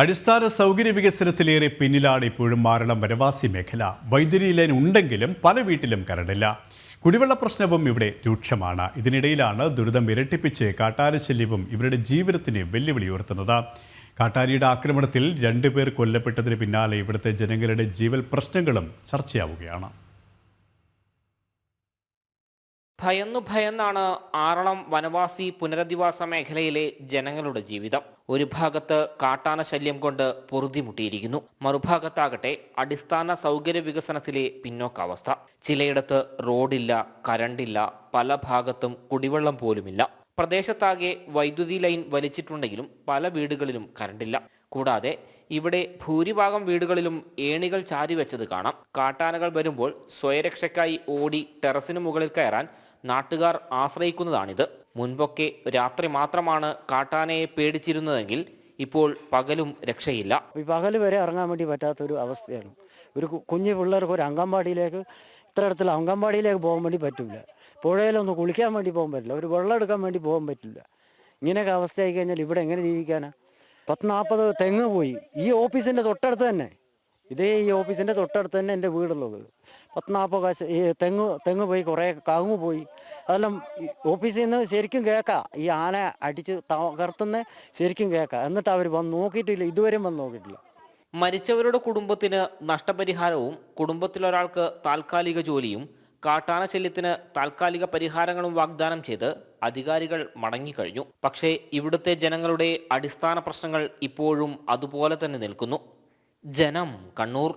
അടിസ്ഥാന സൗകര്യ വികസനത്തിലേറെ പിന്നിലാണ് ഇപ്പോഴും മാരളം വനവാസി മേഖല. വൈദ്യുതി ലൈൻ ഉണ്ടെങ്കിലും പല വീട്ടിലും കരണ്ടില്ല കുടിവെള്ള പ്രശ്നവും ഇവിടെ രൂക്ഷമാണ്. ഇതിനിടയിലാണ് ദുരിതം ഇരട്ടിപ്പിച്ച് കാട്ടാനശല്യവും ഇവരുടെ ജീവിതത്തിന് വെല്ലുവിളി ഉയർത്തുന്നത്. കാട്ടാരിയുടെ ആക്രമണത്തിൽ രണ്ടുപേർ കൊല്ലപ്പെട്ടതിന് പിന്നാലെ ഇവിടുത്തെ ജനങ്ങളുടെ ജീവൽ പ്രശ്നങ്ങളും ചർച്ചയാവുകയാണ്. ഭയന്നു ഭയന്നാണ് ആറളം വനവാസി പുനരധിവാസ മേഖലയിലെ ജനങ്ങളുടെ ജീവിതം. ഒരു ഭാഗത്ത് കാട്ടാന ശല്യം കൊണ്ട് പൊറുതിമുട്ടിയിരിക്കുന്നു. മറുഭാഗത്താകട്ടെ അടിസ്ഥാന സൗകര്യ വികസനത്തിലെ പിന്നോക്കാവസ്ഥ. ചിലയിടത്ത് റോഡില്ല കരണ്ടില്ല പല ഭാഗത്തും കുടിവെള്ളം പോലുമില്ല. പ്രദേശത്താകെ വൈദ്യുതി ലൈൻ വലിച്ചിട്ടുണ്ടെങ്കിലും പല വീടുകളിലും കരണ്ടില്ല. കൂടാതെ ഇവിടെ ഭൂരിഭാഗം വീടുകളിലും ഏണികൾ ചാരിവെച്ചത് കാണാം. കാട്ടാനകൾ വരുമ്പോൾ സ്വയരക്ഷയ്ക്കായി ഓടി ടെറസിന് മുകളിൽ കയറാൻ നാട്ടുകാർ ആശ്രയിക്കുന്നതാണിത്. മുൻപൊക്കെ രാത്രി മാത്രമാണ് കാട്ടാനയെ പേടിച്ചിരുന്നതെങ്കിൽ ഇപ്പോൾ പകലും രക്ഷയില്ല. പകൽ വരെ ഇറങ്ങാൻ വേണ്ടി പറ്റാത്തൊരു അവസ്ഥയാണ്. ഒരു കുഞ്ഞു പിള്ളേർക്ക് ഒരു അംഗൻവാടിയിലേക്ക് ഇത്ര ഇടത്തിൽ അംഗൻവാടിയിലേക്ക് പോകാൻ വേണ്ടി പറ്റില്ല പുഴയിലൊന്ന് കുളിക്കാൻ വേണ്ടി പോകാൻ പറ്റില്ല. ഒരു വെള്ളം എടുക്കാൻ വേണ്ടി പോകാൻ പറ്റില്ല. ഇങ്ങനെയൊക്കെ അവസ്ഥയായി കഴിഞ്ഞാൽ ഇവിടെ എങ്ങനെ ജീവിക്കാനാ? പത്ത് നാൽപ്പത് തെങ്ങ് പോയി. ഈ ഓഫീസിന്റെ തൊട്ടടുത്ത് തന്നെ. ഇതേ ഈ ഓഫീസിന്റെ തൊട്ടടുത്ത് തന്നെ എന്റെ വീടുള്ളത്. പത്ത് കാശ് ഈ തെങ്ങ് തെങ്ങ് പോയി കുറേ കവുങ്ങ് പോയി. അതെല്ലാം ഓഫീസിൽ നിന്ന് ശരിക്കും കേൾക്കാം. ഈ ആന അടിച്ച് തകർത്തുന്ന ശരിക്കും കേൾക്കാം. എന്നിട്ട് അവർ വന്ന് നോക്കിയിട്ടില്ല ഇതുവരെയും വന്ന് നോക്കിയിട്ടില്ല. മരിച്ചവരുടെ കുടുംബത്തിന് നഷ്ടപരിഹാരവും കുടുംബത്തിലൊരാൾക്ക് താൽക്കാലിക ജോലിയും കാട്ടാന ശല്യത്തിന് താൽക്കാലിക പരിഹാരങ്ങളും വാഗ്ദാനം ചെയ്ത് അധികാരികൾ മടങ്ങിക്കഴിഞ്ഞു പക്ഷേ ഇവിടുത്തെ ജനങ്ങളുടെ അടിസ്ഥാന പ്രശ്നങ്ങൾ ഇപ്പോഴും അതുപോലെ തന്നെ നിൽക്കുന്നു. ജനം കണ്ണൂർ